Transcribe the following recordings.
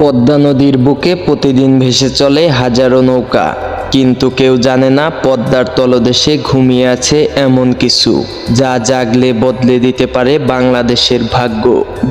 পদ্মা নদীর বুকে প্রতিদিন ভেসে চলে হাজারো নৌকা। কিন্তু কেউ জানে না পদ্মার তলদেশে ঘুমিয়ে আছে এমন কিছু। যা জাগলে বদলে দিতে পারে বাংলাদেশের ভাগ্য।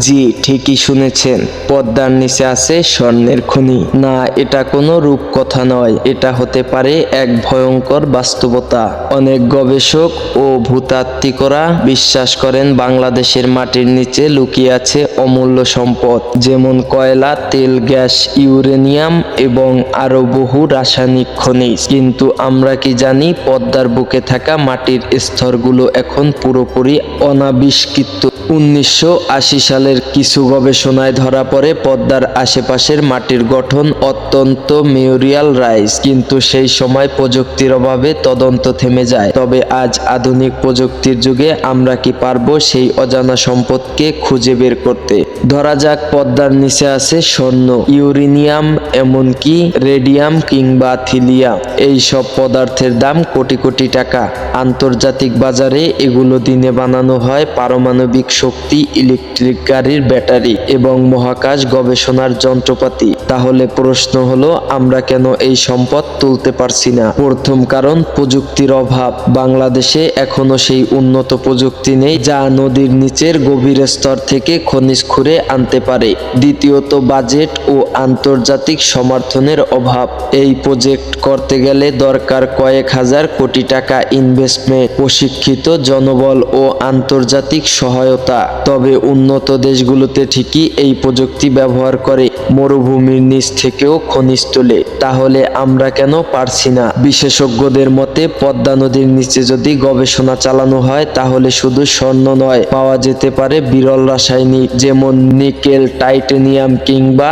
জি, ঠিকই শুনেছেন, পদ্মার নিচে আছে স্বর্ণের খনি। না, এটা কোনো রূপকথা নয়, এটা হতে পারে এক ভয়ঙ্কর বাস্তবতা। অনেক গবেষক ও ভূতাত্ত্বিকরা বিশ্বাস করেন বাংলাদেশের মাটির নিচে লুকিয়ে আছে অমূল্য সম্পদ, যেমন কয়লা, তেল, গ্যাস, ইউরেনিয়াম এবং আরও বহু রাসায়নিক খনিজ কিন্তু আমরা কি জানি পদ্মার বুকে থাকা মাটির স্তরগুলো এখন পুরোপুরি অনাবিষ্কৃত। উনিশশো আশি সালের কিছু গবেষণায় ধরা পড়ে পদ্মার আশেপাশের মাটির গঠন অত্যন্ত মেউরিয়াল রাইস কিন্তু সেই সময় প্রযুক্তির অভাবে তদন্ত থেমে যায়। তবে আজ আধুনিক প্রযুক্তির যুগে আমরা কি পারব সেই অজানা সম্পদকে খুঁজে বের করতে? ধরা যাক, পদ্মার নিচে আছে স্বর্ণ, ইউরেনিয়াম, এমনকি রেডিয়াম কিংবা থিলিয়াম এই সব পদার্থের দাম কোটি কোটি টাকা। আন্তর্জাতিক বাজারে এগুলো দিনে বানানো হয় পারমাণবিক শক্তি ইলেকট্রিক গাড়ির ব্যাটারি এবং মহাকাশ গবেষণার যন্ত্রপাতি। তাহলে প্রশ্ন হলো, আমরা কেন এই সম্পদ তুলতে পারছি না? প্রথম কারণ, প্রযুক্তির অভাব। বাংলাদেশে এখনও সেই উন্নত প্রযুক্তি নেই যা নদীর নিচের গভীর স্তর থেকে খনিজ খুঁড়ে আনতে পারে। দ্বিতীয়ত, বাজেট ও আন্তর্জাতিক সমর্থনের অভাব। এই প্রজেক্ট করতে গেলে দরকার কয়েক হাজার কোটি টাকা ইনভেস্টমেন্ট প্রশিক্ষিত জনবল ও আন্তর্জাতিক সহায়তা। তবে উন্নত দেশগুলোতে ঠিকই এই প্রযুক্তি ব্যবহার করে মরুভূমির নিচ থেকেও খনিজ তোলে। তাহলে আমরা কেন পারছি না? বিশেষজ্ঞদের মতে, পদ্মা নদীর নিচে যদি গবেষণা চালানো হয়, তাহলে শুধু স্বর্ণ নয়, পাওয়া যেতে পারে বিরল রাসায়নিক, যেমন নিকেল, টাইটেনিয়াম কিংবা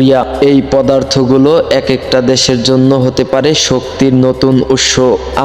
থোরিয়া এই পদার্থগুলো এক একটা দেশের জন্য হতে পারে শক্তির নতুন উৎস।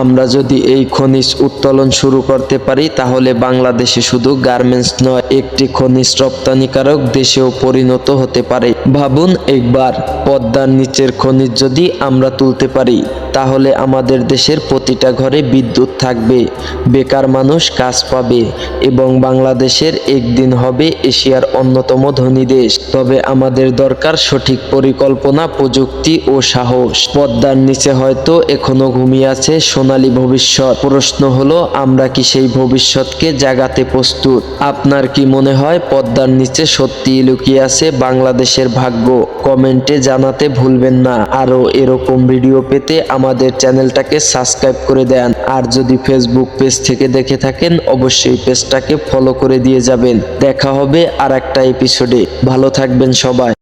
আমরা যদি এই খনিজ উত্তোলন শুরু করতে পারি, তাহলে বাংলাদেশে শুধু গার্মেন্টস নয়, একটি খনিজ রপ্তানিকারক দেশেও পরিণত হতে পারে। ভাবুন একবার। পদ্মার নিচের খনিজ যদি আমরা তুলতে পারি, তাহলে আমাদের দেশের প্রতিটা ঘরে বিদ্যুৎ থাকবে, বেকার মানুষ কাজ পাবে এবং বাংলাদেশের একদিন হবে এশিয়ার অন্যতম ধনী দেশ। তবে আমাদের দরকার সঠিক পরিকল্পনা, প্রযুক্তি ও সাহস। পদ্মার নিচে হয়তো এখনও ঘুমিয়ে আছে সোনালী ভবিষ্যৎ। প্রশ্ন হলো, আমরা কি সেই ভবিষ্যৎকে জাগাতে প্রস্তুত? আপনার কি মনে হয় পদ্মার নিচে সত্যি লুকিয়ে আছে বাংলাদেশের ভাগ্য? কমেন্টে জানাতে ভুলবেন না। আরও এরকম ভিডিও পেতে আমাদের চ্যানেলটাকে সাবস্ক্রাইব করে দেন। আর যদি ফেসবুক পেজ থেকে দেখে থাকেন, অবশ্যই পেজটাকে ফলো করে দিয়ে যাবেন। দেখা হবে আর একটা এপিসোডে ভালো থাকবেন সবাই।